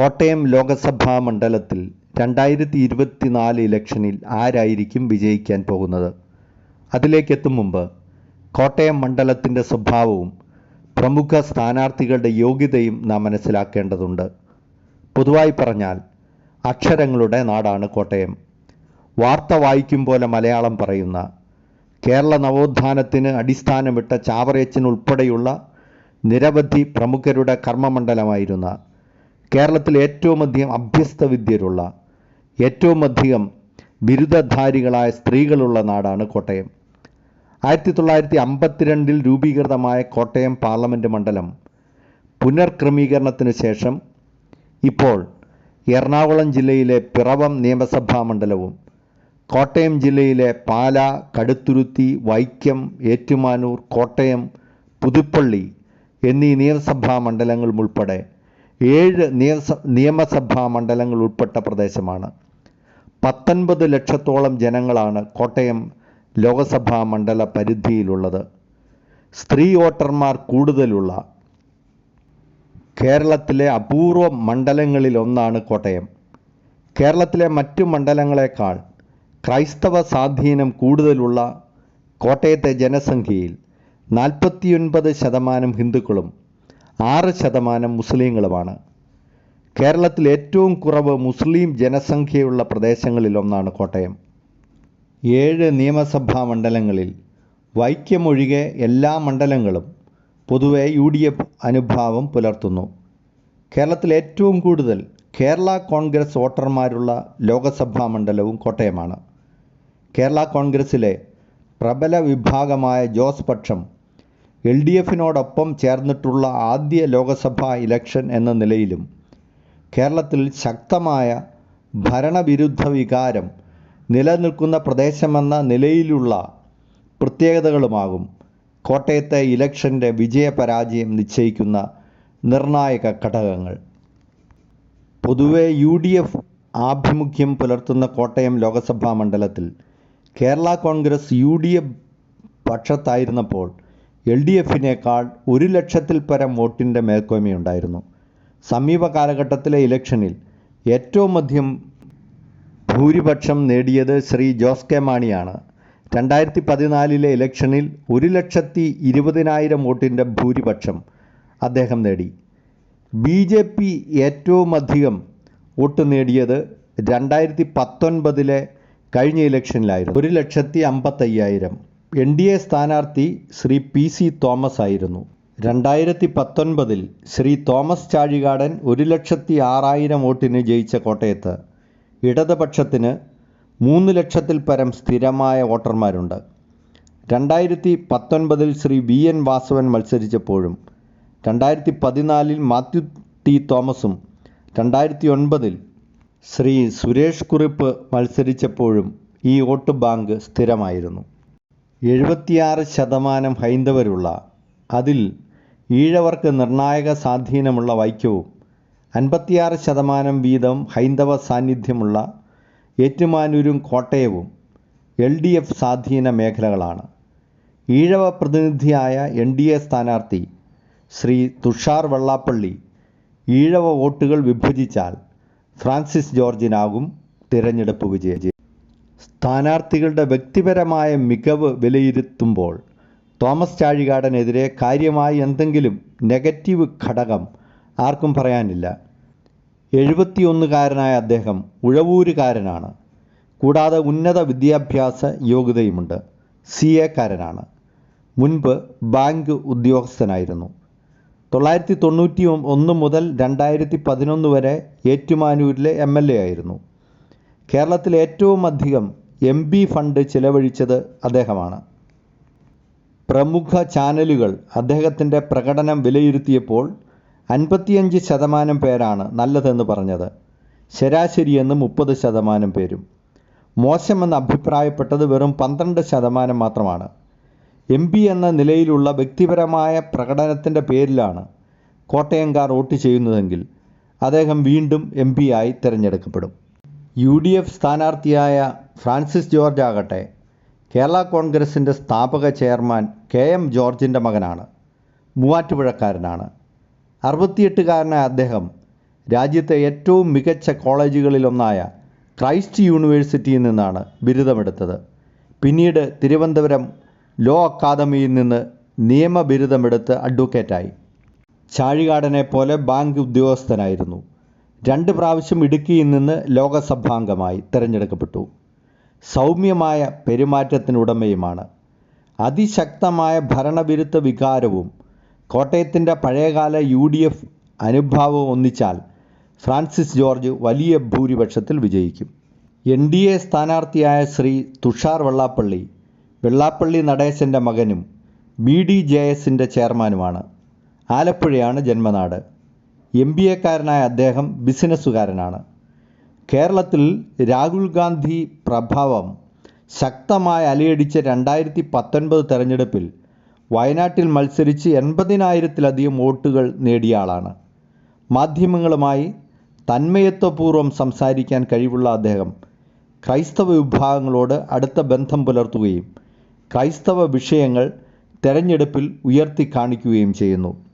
കോട്ടയം ലോക്സഭാ മണ്ഡലത്തിൽ രണ്ടായിരത്തി ഇരുപത്തിനാല് ഇലക്ഷനിൽ ആരായിരിക്കും വിജയിക്കാൻ പോകുന്നത്? അതിലേക്കെത്തും മുമ്പ് കോട്ടയം മണ്ഡലത്തിന്റെ സ്വഭാവവും പ്രമുഖ സ്ഥാനാർത്ഥികളുടെ യോഗ്യതയും നാം മനസ്സിലാക്കേണ്ടതുണ്ട്. പൊതുവായി പറഞ്ഞാൽ അക്ഷരങ്ങളുടെ നാടാണ് കോട്ടയം. വാർത്ത വായിക്കും പോലെ മലയാളം പറയുന്ന കേരള നവോത്ഥാനത്തിന് അടിസ്ഥാനമിട്ട ചാവറയച്ചൻ ഉൾപ്പെടെയുള്ള നിരവധി പ്രമുഖരുടെ കർമ്മമണ്ഡലമായിരുന്ന കേരളത്തിൽ ഏറ്റവും അധികം അഭ്യസ്ത വിദ്യരുള്ള ഏറ്റവും അധികം ബിരുദധാരികളായ സ്ത്രീകളുള്ള നാടാണ് കോട്ടയം. ആയിരത്തി തൊള്ളായിരത്തി അമ്പത്തിരണ്ടിൽ രൂപീകൃതമായ കോട്ടയം പാർലമെന്റ് മണ്ഡലം പുനർക്രമീകരണത്തിന് ശേഷം ഇപ്പോൾ എറണാകുളം ജില്ലയിലെ പിറവം നിയമസഭാ മണ്ഡലവും കോട്ടയം ജില്ലയിലെ പാല കടുത്തുരുത്തി വൈക്കം ഏറ്റുമാനൂർ കോട്ടയം പുതുപ്പള്ളി എന്നീ നിയമസഭാ മണ്ഡലങ്ങളും ഉൾപ്പെടെ ഏഴ് നിയമസ നിയമസഭാ മണ്ഡലങ്ങൾ ഉൾപ്പെട്ട പ്രദേശമാണ്. പത്തൊൻപത് ലക്ഷത്തോളം ജനങ്ങളാണ് കോട്ടയം ലോകസഭാ മണ്ഡല പരിധിയിലുള്ളത്. സ്ത്രീ വോട്ടർമാർ കൂടുതലുള്ള കേരളത്തിലെ അപൂർവ മണ്ഡലങ്ങളിൽ ഒന്നാണ് കോട്ടയം. കേരളത്തിലെ മറ്റു മണ്ഡലങ്ങളെക്കാൾ ക്രൈസ്തവ സ്വാധീനം കൂടുതലുള്ള കോട്ടയത്തെ ജനസംഖ്യയിൽ നാൽപ്പത്തിയൊൻപത് ശതമാനം ഹിന്ദുക്കളും ആറ് ശതമാനം മുസ്ലിങ്ങളുമാണ്. കേരളത്തിൽ ഏറ്റവും കുറവ് മുസ്ലിം ജനസംഖ്യയുള്ള പ്രദേശങ്ങളിലൊന്നാണ് കോട്ടയം. ഏഴ് നിയമസഭാ മണ്ഡലങ്ങളിൽ വൈക്കമൊഴികെ എല്ലാ മണ്ഡലങ്ങളും പൊതുവെ യു ഡി എഫ് അനുഭാവം പുലർത്തുന്നു. കേരളത്തിൽ ഏറ്റവും കൂടുതൽ കേരള കോൺഗ്രസ് വോട്ടർമാരുള്ള ലോകസഭാ മണ്ഡലവും കോട്ടയമാണ്. കേരള കോൺഗ്രസിലെ പ്രബല വിഭാഗമായ ജോസ് പക്ഷം എൽ ഡി എഫിനോടൊപ്പം ചേർന്നിട്ടുള്ള ആദ്യ ലോകസഭാ ഇലക്ഷൻ എന്ന നിലയിലും കേരളത്തിൽ ശക്തമായ ഭരണവിരുദ്ധ വികാരം നിലനിൽക്കുന്ന പ്രദേശമെന്ന നിലയിലുള്ള പ്രത്യേകതകളുമാകും കോട്ടയത്തെ ഇലക്ഷന്റെ വിജയപരാജയം നിശ്ചയിക്കുന്ന നിർണായക ഘടകങ്ങൾ. പൊതുവെ യു ഡി എഫ് ആഭിമുഖ്യം പുലർത്തുന്ന കോട്ടയം ലോകസഭാ മണ്ഡലത്തിൽ Kerala Congress U D F പക്ഷത്തായിരുന്നപ്പോൾ L D എഫിനേക്കാൾ ഒരു ലക്ഷത്തിൽ പരം വോട്ടിന്റെ മേൽക്കോയ്മയുണ്ടായിരുന്നു സമീപ കാലഘട്ടത്തിലെ ഇലക്ഷനിൽ ഏറ്റവും അധികം ഭൂരിപക്ഷം നേടിയത് ശ്രീ ജോസ് കെ മാണിയാണ്. രണ്ടായിരത്തി പതിനാലിലെ ഇലക്ഷനിൽ ഒരു ലക്ഷത്തി ഇരുപതിനായിരം വോട്ടിന്റെ ഭൂരിപക്ഷം അദ്ദേഹം നേടി. ബി ജെ പി ഏറ്റവും അധികം വോട്ട് നേടിയത് രണ്ടായിരത്തി പത്തൊൻപതിലെ കഴിഞ്ഞ ഇലക്ഷനിലായിരുന്നു. ഒരു ലക്ഷത്തി അമ്പത്തയ്യായിരം. എൻ ഡി എ സ്ഥാനാർത്ഥി ശ്രീ പി സി തോമസ് ആയിരുന്നു. രണ്ടായിരത്തി പത്തൊൻപതിൽ ശ്രീ തോമസ് ചാഴികാടൻ ഒരു ലക്ഷത്തി ആറായിരം വോട്ടിന് ജയിച്ച കോട്ടയത്ത് ഇടതുപക്ഷത്തിന് മൂന്ന് ലക്ഷത്തിൽ പരം സ്ഥിരമായ വോട്ടർമാരുണ്ട്. രണ്ടായിരത്തി പത്തൊൻപതിൽ ശ്രീ വി എൻ വാസവൻ മത്സരിച്ചപ്പോഴും രണ്ടായിരത്തി പതിനാലിൽ മാത്യു ടി തോമസും രണ്ടായിരത്തി ഒൻപതിൽ ശ്രീ സുരേഷ് കുറിപ്പ് മത്സരിച്ചപ്പോഴും ഈ വോട്ട് ബാങ്ക് സ്ഥിരമായിരുന്നു. എഴുപത്തിയാറ് ശതമാനം ഹൈന്ദവരുള്ള അതിൽ ഈഴവർക്ക് നിർണായക സ്വാധീനമുള്ള വൈക്കവും അൻപത്തിയാറ് ശതമാനം വീതം ഹൈന്ദവ സാന്നിധ്യമുള്ള ഏറ്റുമാനൂരും കോട്ടയവും എൽ ഡി എഫ് സ്വാധീന മേഖലകളാണ്. ഈഴവ പ്രതിനിധിയായ എൻ ഡി എ സ്ഥാനാർത്ഥി ശ്രീ തുഷാർ വെള്ളാപ്പള്ളി ഈഴവ വോട്ടുകൾ വിഭജിച്ചാൽ ഫ്രാൻസിസ് ജോർജിനാകും തിരഞ്ഞെടുപ്പ് വിജയം സ്ഥാനാർത്ഥികളുടെ വ്യക്തിപരമായ മികവ് വിലയിരുത്തുമ്പോൾ തോമസ് ചാഴികാടനെതിരെ കാര്യമായി എന്തെങ്കിലും നെഗറ്റീവ് ഘടകം ആർക്കും പറയാനില്ല. എഴുപത്തിയൊന്നുകാരനായ അദ്ദേഹം ഉഴവൂരുകാരനാണ്. കൂടാതെ ഉന്നത വിദ്യാഭ്യാസ യോഗ്യതയുമുണ്ട്. സി എക്കാരനാണ് മുൻപ് ബാങ്ക് ഉദ്യോഗസ്ഥനായിരുന്നു. തൊള്ളായിരത്തി തൊണ്ണൂറ്റി ഒന്ന് മുതൽ രണ്ടായിരത്തി പതിനൊന്ന് വരെ ഏറ്റുമാനൂരിലെ എം എൽ എ ആയിരുന്നു. കേരളത്തിൽ ഏറ്റവും അധികം എം പി ഫണ്ട് ചിലവഴിച്ചത് അദ്ദേഹമാണ്. പ്രമുഖ ചാനലുകൾ അദ്ദേഹത്തിന്റെ പ്രകടനം വിലയിരുത്തിയപ്പോൾ അൻപത്തിയഞ്ച് ശതമാനം പേരാണ് നല്ലതെന്ന് പറഞ്ഞത്. ശരാശരിയെന്ന് മുപ്പത് ശതമാനം പേരും. മോശമെന്ന് അഭിപ്രായപ്പെട്ടത് വെറും പന്ത്രണ്ട് ശതമാനം മാത്രമാണ്. എം പി എന്ന നിലയിലുള്ള വ്യക്തിപരമായ പ്രകടനത്തിന്റെ പേരിലാണ് കോട്ടയംകാർ വോട്ട് ചെയ്യുന്നതെങ്കിൽ അദ്ദേഹം വീണ്ടും എം ആയി തിരഞ്ഞെടുക്കപ്പെടും. യു ഡി എഫ് സ്ഥാനാർത്ഥിയായ ഫ്രാൻസിസ് ജോർജ് ആകട്ടെ കേരള കോൺഗ്രസിന്റെ സ്ഥാപക ചെയർമാൻ കെ എം ജോർജിന്റെ മകനാണ് മൂവാറ്റുപുഴക്കാരനാണ്. അറുപത്തിയെട്ടുകാരനായ അദ്ദേഹം രാജ്യത്തെ ഏറ്റവും മികച്ച കോളേജുകളിലൊന്നായ ക്രൈസ്റ്റ് യൂണിവേഴ്സിറ്റിയിൽ നിന്നാണ് ബിരുദമെടുത്തത്. പിന്നീട് തിരുവനന്തപുരം ലോ അക്കാദമിയിൽ നിന്ന് നിയമ ബിരുദമെടുത്ത് അഡ്വക്കേറ്റായി. ചാഴികാടനെ പോലെ ബാങ്ക് ഉദ്യോഗസ്ഥനായിരുന്നു. രണ്ട് പ്രാവശ്യം ഇടുക്കിയിൽ നിന്ന് ലോകസഭാംഗമായി തിരഞ്ഞെടുക്കപ്പെട്ടു. സൗമ്യമായ പെരുമാറ്റത്തിനുടമയുമാണ്. അതിശക്തമായ ഭരണവിരുദ്ധ വികാരവും കോട്ടയത്തിന്റെ പഴയകാല യു ഡി എഫ് അനുഭാവവും ഒന്നിച്ചാൽ ഫ്രാൻസിസ് ജോർജ് വലിയ ഭൂരിപക്ഷത്തിൽ വിജയിക്കും. എൻ ഡി എ സ്ഥാനാർത്ഥിയായ ശ്രീ തുഷാർ വെള്ളാപ്പള്ളി വെള്ളാപ്പള്ളി നടേശന്റെ മകനും ബി ഡി ജെ എസിന്റെ ചെയർമാനുമാണ്. ആലപ്പുഴയാണ് ജന്മനാട്. എം ബി എക്കാരനായ അദ്ദേഹം ബിസിനസ്സുകാരനാണ്. കേരളത്തിൽ രാഹുൽ ഗാന്ധി പ്രഭാവം ശക്തമായി അലയടിച്ച രണ്ടായിരത്തി പത്തൊൻപത് തെരഞ്ഞെടുപ്പിൽ വയനാട്ടിൽ മത്സരിച്ച് എൺപതിനായിരത്തിലധികം വോട്ടുകൾ നേടിയ ആളാണ്. മാധ്യമങ്ങളുമായി തന്മയത്വപൂർവം സംസാരിക്കാൻ കഴിവുള്ള അദ്ദേഹം ക്രൈസ്തവ വിഭാഗങ്ങളോട് അടുത്ത ബന്ധം പുലർത്തുകയും ക്രൈസ്തവ വിഷയങ്ങൾ തെരഞ്ഞെടുപ്പിൽ ഉയർത്തി കാണിക്കുകയും ചെയ്യുന്നു.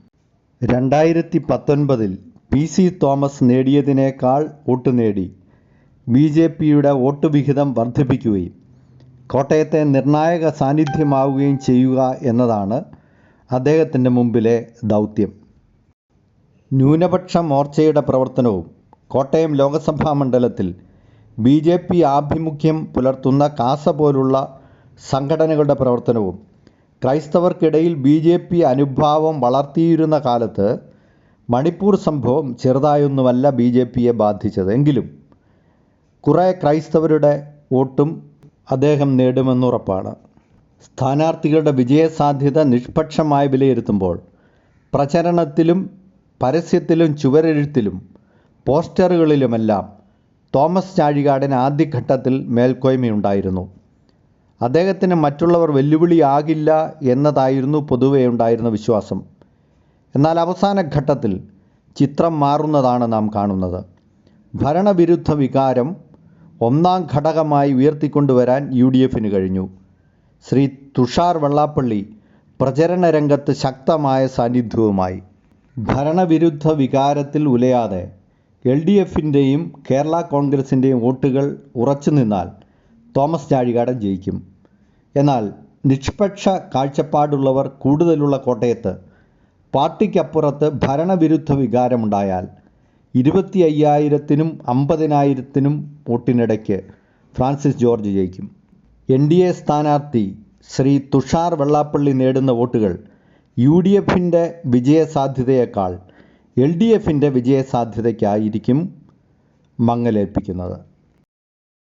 രണ്ടായിരത്തി പത്തൊൻപതിൽ പി സി തോമസ് നേടിയതിനേക്കാൾ വോട്ട് നേടി. ബി ജെ പിയുടെ വോട്ട് വിഹിതം വർദ്ധിപ്പിക്കുകയും കോട്ടയത്തെ നിർണായക സാന്നിധ്യമാവുകയും ചെയ്യുക എന്നതാണ് അദ്ദേഹത്തിന്റെ മുമ്പിലെ ദൗത്യം. ന്യൂനപക്ഷ മോർച്ചയുടെ പ്രവർത്തനവും കോട്ടയം ലോകസഭാ മണ്ഡലത്തിൽ ബി ജെ പി ആഭിമുഖ്യം പുലർത്തുന്ന കാസ പോലുള്ള സംഘടനകളുടെ പ്രവർത്തനവും ക്രൈസ്തവർക്കിടയിൽ ബി ജെ പി അനുഭാവം വളർത്തിയിരുന്ന കാലത്ത് മണിപ്പൂർ സംഭവം ചെറുതായൊന്നുമല്ല ബി ജെ പിയെ ബാധിച്ചത്. എങ്കിലും കുറേ ക്രൈസ്തവരുടെ വോട്ടും അദ്ദേഹം നേടുമെന്നുറപ്പാണ്. സ്ഥാനാർത്ഥികളുടെ വിജയസാധ്യത നിഷ്പക്ഷമായി വിലയിരുത്തുമ്പോൾ പ്രചരണത്തിലും പരസ്യത്തിലും ചുവരെഴുത്തിലും പോസ്റ്ററുകളിലുമെല്ലാം തോമസ് ചാഴികാടൻ ആദ്യഘട്ടത്തിൽ മേൽക്കോയ്മയുണ്ടായിരുന്നു. അദ്ദേഹത്തിന് മറ്റുള്ളവർ വെല്ലുവിളിയാകില്ല എന്നതായിരുന്നു പൊതുവെ ഉണ്ടായിരുന്ന വിശ്വാസം. എന്നാൽ അവസാന ഘട്ടത്തിൽ ചിത്രം മാറുന്നതാണ് നാം കാണുന്നത്. ഭരണവിരുദ്ധ വികാരം ഒന്നാം ഘടകമായി ഉയർത്തിക്കൊണ്ടുവരാൻ യു ഡി എഫിന് കഴിഞ്ഞു. ശ്രീ തുഷാർ വെള്ളാപ്പള്ളി പ്രചരണ രംഗത്ത് ശക്തമായ സാന്നിധ്യവുമായി. ഭരണവിരുദ്ധ വികാരത്തിൽ ഉലയാതെ എൽ ഡി എഫിന്റെയും കേരള കോൺഗ്രസിന്റെയും വോട്ടുകൾ ഉറച്ചു നിന്നാൽ തോമസ് ചാഴികാടൻ ജയിക്കും. എന്നാൽ നിഷ്പക്ഷ കാഴ്ചപ്പാടുള്ളവർ കൂടുതലുള്ള കോട്ടയത്ത് പാർട്ടിക്കപ്പുറത്ത് ഭരണവിരുദ്ധ വികാരമുണ്ടായാൽ ഇരുപത്തി അയ്യായിരത്തിനും അമ്പതിനായിരത്തിനും വോട്ടിനിടയ്ക്ക് ഫ്രാൻസിസ് ജോർജ് ജയിക്കും. എൻ ഡി എ സ്ഥാനാർത്ഥി ശ്രീ തുഷാർ വെള്ളാപ്പള്ളി നേടുന്ന വോട്ടുകൾ യു ഡി എഫിന്റെ വിജയസാധ്യതയേക്കാൾ എൽ ഡി എഫിന്റെ വിജയസാധ്യതയ്ക്കായിരിക്കും മങ്ങലേൽപ്പിക്കുന്നത്.